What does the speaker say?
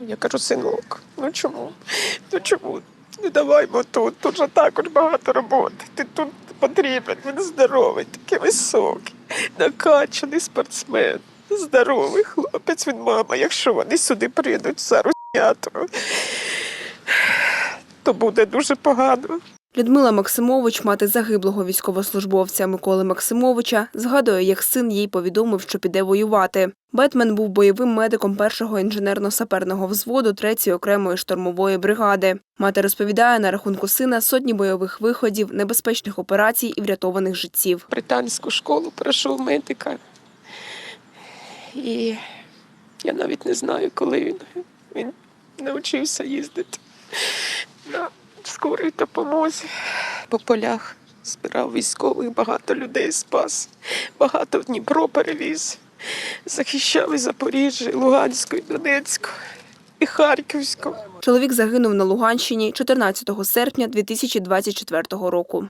Я кажу, синок, ну чому? Ну чому? Не даваймо тут, тут же також багато роботи. Ти тут потрібен, він здоровий, такий високий, накачаний спортсмен, здоровий хлопець від мама. Якщо вони сюди прийдуть за руснятою, то буде дуже погано. Людмила Максимович, мати загиблого військовослужбовця Миколи Максимовича, згадує, як син їй повідомив, що піде воювати. Бетмен був бойовим медиком першого інженерно-саперного взводу 3-ї окремої штурмової бригади. Мати розповідає на рахунку сина сотні бойових виходів, небезпечних операцій і врятованих життів. британську школу пройшов медика. І я навіть не знаю, коли він, він навчився їздити скорій допомозі. По полях збирав військових, багато людей спас, багато в Дніпро перевіз. Захищали Запоріжжя, Луганську, і Донецьку, і Харківську. Чоловік загинув на Луганщині 14 серпня 2024 року.